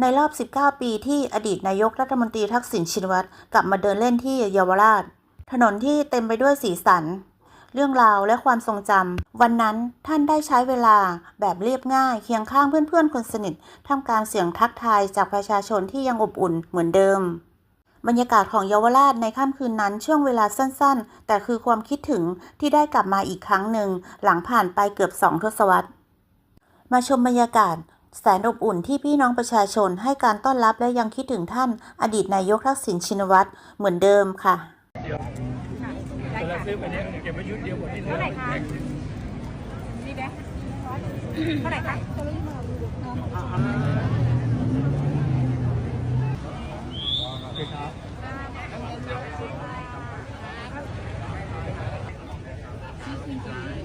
ในรอบ 19 ปีที่อดีตนายกรัฐมนตรีทักษิณชินวัตรกลับมาเดินเล่นที่เยาวราช ถนนที่เต็มไปด้วยสีสัน เรื่องราวและความทรงจำวันนั้นท่านได้ใช้เวลาแบบเรียบง่ายเคียงข้างเพื่อนๆ คนสนิทท่ามกลางเสียงทักทายจากประชาชนที่ยังอบอุ่นเหมือนเดิม บรรยากาศของเยาวราชในค่ำคืนนั้นช่วงเวลาสั้นๆ แต่คือความคิดถึงที่ได้กลับมาอีกครั้งหนึ่งหลังผ่านไปเกือบสองทศวรรษมาชมบรรยากาศ แสนอบอุ่นที่พี่น้องประชาชนให้การต้อนรับและยังคิดถึงท่านอดีตนายกทักษิณชินวัตรเหมือนเดิมค่ะเดี๋ยวเรซื้อไปเนี้ยเก็บไว้ชุดเดียวหมดเท่าไหร่คะนี่แบงเท่าไหร่คะครับ